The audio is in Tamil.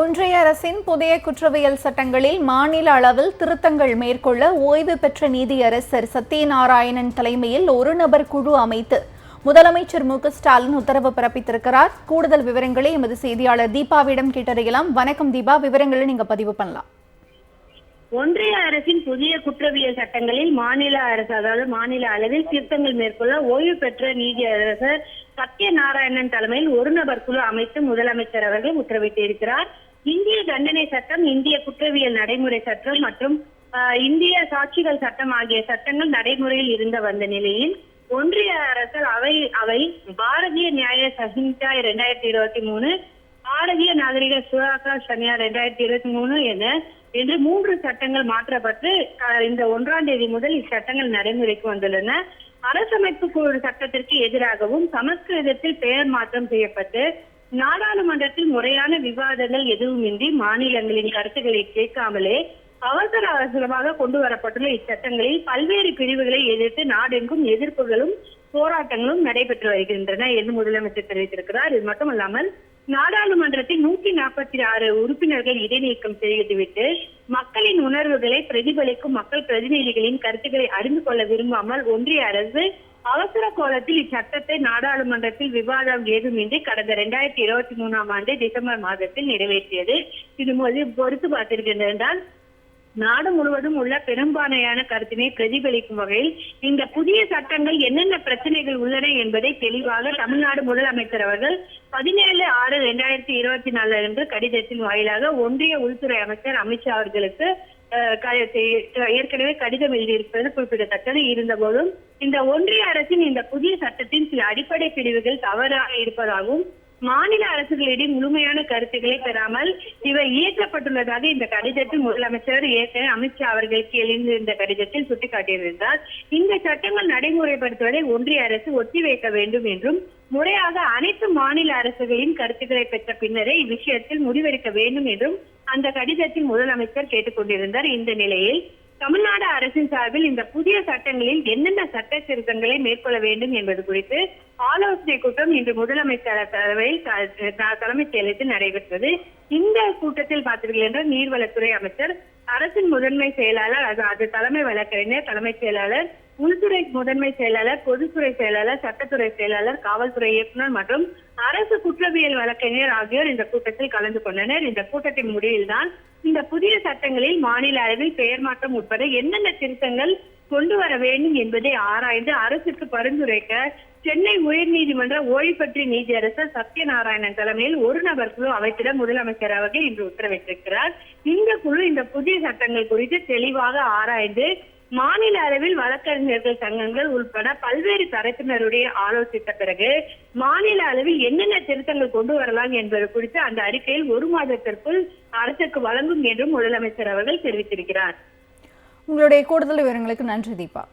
ஒன்றிய அரசின் புதிய குற்றவியல் சட்டங்களில் மாநில அளவில் திருத்தங்கள் மேற்கொள்ள ஓய்வு பெற்ற நீதியரசர் சத்யநாராயணன் தலைமையில் ஒரு நபர் குழு அமைத்து முதலமைச்சர் மு ஸ்டாலின் உத்தரவு பிறப்பித்திருக்கிறார். கூடுதல் விவரங்களை எமது செய்தியாளர் தீபாவிடம் கேட்டறியலாம். வணக்கம் தீபா. விவரங்களை நீங்க பதிவு பண்ணலாம். ஒன்றிய அரசின் புதிய குற்றவியல் சட்டங்களில் மாநில அரசு அதாவது மாநில அளவில் திருத்தங்கள் மேற்கொள்ள ஓய்வு பெற்ற நீதியரசர் சத்யநாராயணன் தலைமையில் ஒரு நபர் குழு அமைத்து முதலமைச்சர் அவர்கள் உத்தரவிட்டிருக்கிறார் இந்திய தண்டனை சட்டம் இந்திய குற்றவியல் நடைமுறை சட்டம் மற்றும் இந்திய சாட்சிகள் சட்டம் ஆகிய சட்டங்கள் நடைமுறையில் இருந்த வந்த நிலையில் ஒன்றிய அரசு அவை அவை பாரதிய நியாய சஹிதா இரண்டாயிரத்தி இருபத்தி மூணு பாரதிய நாகரிக சுகாதார சனியா ரெண்டாயிரத்தி இருபத்தி மூணு என என்று மூன்று சட்டங்கள் மாற்றப்பட்டு இந்த ஒன்றாம் தேதி முதல் இச்சட்டங்கள் நடைமுறைக்கு வந்துள்ளன. அரசமைப்பு குழு சட்டத்திற்கு எதிராகவும் சமஸ்கிருதத்தில் பெயர் மாற்றம் செய்யப்பட்டு நாடாளுமன்றத்தில் முறையான விவாதங்கள் எதுவுமின்றி மாநிலங்களின் கருத்துக்களை கேட்காமலே அவசர அவசரமாக கொண்டு வரப்பட்டுள்ள இச்சட்டங்களில் பல்வேறு பிரிவுகளை எதிர்த்து நாடெங்கும் எதிர்ப்புகளும் போராட்டங்களும் நடைபெற்று வருகின்றன என்று முதலமைச்சர் தெரிவித்திருக்கிறார். இது மட்டுமல்லாமல் நாடாளுமன்றத்தில் நூற்றி நாற்பத்தி ஆறு உறுப்பினர்கள் இடைநீக்கம் செய்துவிட்டு மக்களின் உணர்வுகளை பிரதிபலிக்கும் மக்கள் பிரதிநிதிகளின் கருத்துக்களை அறிந்து கொள்ள விரும்பாமல் ஒன்றிய அரசு அவசர கோலத்தில் இச்சட்டத்தை நாடாளுமன்றத்தில் விவாதம் ஏதுமின்றி கடந்த இரண்டாயிரத்தி இருபத்தி மூணாம் ஆண்டு டிசம்பர் மாதத்தில் நிறைவேற்றியது. இது பொறுத்து பார்த்திருக்கின்றால் என்றால் நாடு முழுவதும் உள்ள பெரும்பான்மையான கருத்தினை பிரதிபலிக்கும் வகையில் இந்த புதிய சட்டங்கள் என்னென்ன பிரச்சனைகள் உள்ளன என்பதை தெளிவாக தமிழ்நாடு முதலமைச்சர் அவர்கள் பதினேழு ஆறு இரண்டாயிரத்தி இருபத்தி நாலு அன்று கடிதத்தின் வாயிலாக ஒன்றிய உள்துறை அமைச்சர் அமித்ஷா அவர்களுக்கு க- ஏற்கனவே கடிதம் எழுதியிருப்பது குறிப்பிடத்தக்கது. இருந்தபோதும் இந்த ஒன்றிய அரசின் இந்த புதிய சட்டத்தின் சில அடிப்படை பிரிவுகள் தவறாக இருப்பதாகவும் மாநில அரசுகளிடம் முழுமையான கருத்துக்களை பெறாமல் இவை இயற்றப்பட்டுள்ளதாக இந்த கடிதத்தில் முதலமைச்சர் ஏற்கனவே அமித்ஷா அவர்களுக்கு எழுந்திருந்த கடிதத்தில் சுட்டிக்காட்டியிருந்தார். இந்த சட்டங்கள் நடைமுறைப்படுத்துவதை ஒன்றிய அரசு ஒத்திவைக்க வேண்டும் என்றும் முறையாக அனைத்து மாநில அரசுகளின் கருத்துக்களை பெற்ற பின்னரே இவ்விஷயத்தில் முடிவெடுக்க வேண்டும் என்றும் அந்த கடிதத்தில் முதலமைச்சர் கேட்டுக்கொண்டிருந்தார். இந்த நிலையில் தமிழ்நாடு அரசின் சார்பில் இந்த புதிய சட்டங்களில் என்னென்ன சட்ட திருத்தங்களை மேற்கொள்ள வேண்டும் என்பது குறித்து ஆலோசனை கூட்டம் இன்று முதலமைச்சர் தலைமையில் தலைமைச் செயலகத்தில் நடைபெற்றது. இந்த கூட்டத்தில் பார்த்தீர்கள் என்றால் நீர்வளத்துறை அமைச்சர் அரசின் முதன்மை செயலாளர் அது தலைமை வழக்கறிஞர் தலைமைச் செயலாளர் உள்துறை முதன்மை செயலாளர் பொதுத்துறை செயலாளர் சட்டத்துறை செயலாளர் காவல்துறை இயக்குனர் மற்றும் அரசு குற்றவியல் வழக்கறிஞர் ஆகியோர் இந்த கூட்டத்தில் கலந்து கொண்டனர். இந்த கூட்டத்தின் முடிவில்தான் இந்த புதிய சட்டங்களில் மாநில அளவில் பெயர் மாற்றம் உட்பட என்னென்ன திருத்தங்கள் கொண்டு வர வேண்டும் என்பதை ஆராய்ந்து அரசுக்கு பரிந்துரைக்க சென்னை உயர்நீதிமன்ற ஓய்வு பெற்ற நீதியரசர் சத்யநாராயணன் தலைமையில் ஒரு நபர் குழு அமைத்திட முதலமைச்சர் அவர்கள் இன்று உத்தரவிட்டிருக்கிறார். இந்த குழு இந்த புதிய சட்டங்கள் குறித்து தெளிவாக ஆராய்ந்து மாநில அளவில் வழக்கறிஞர்கள் சங்கங்கள் உள்பட பல்வேறு தரப்பினருடைய ஆலோசித்த பிறகு மாநில அளவில் என்னென்ன திருத்தங்கள் கொண்டு வரலாம் என்பது குறித்து அந்த அறிக்கையில் ஒரு மாதத்திற்குள் அரசுக்கு வழங்கும் என்றும் முதலமைச்சர் அவர்கள் தெரிவித்திருக்கிறார். உங்களுடைய கூடுதல் விவரங்களுக்கு நன்றி தீபா.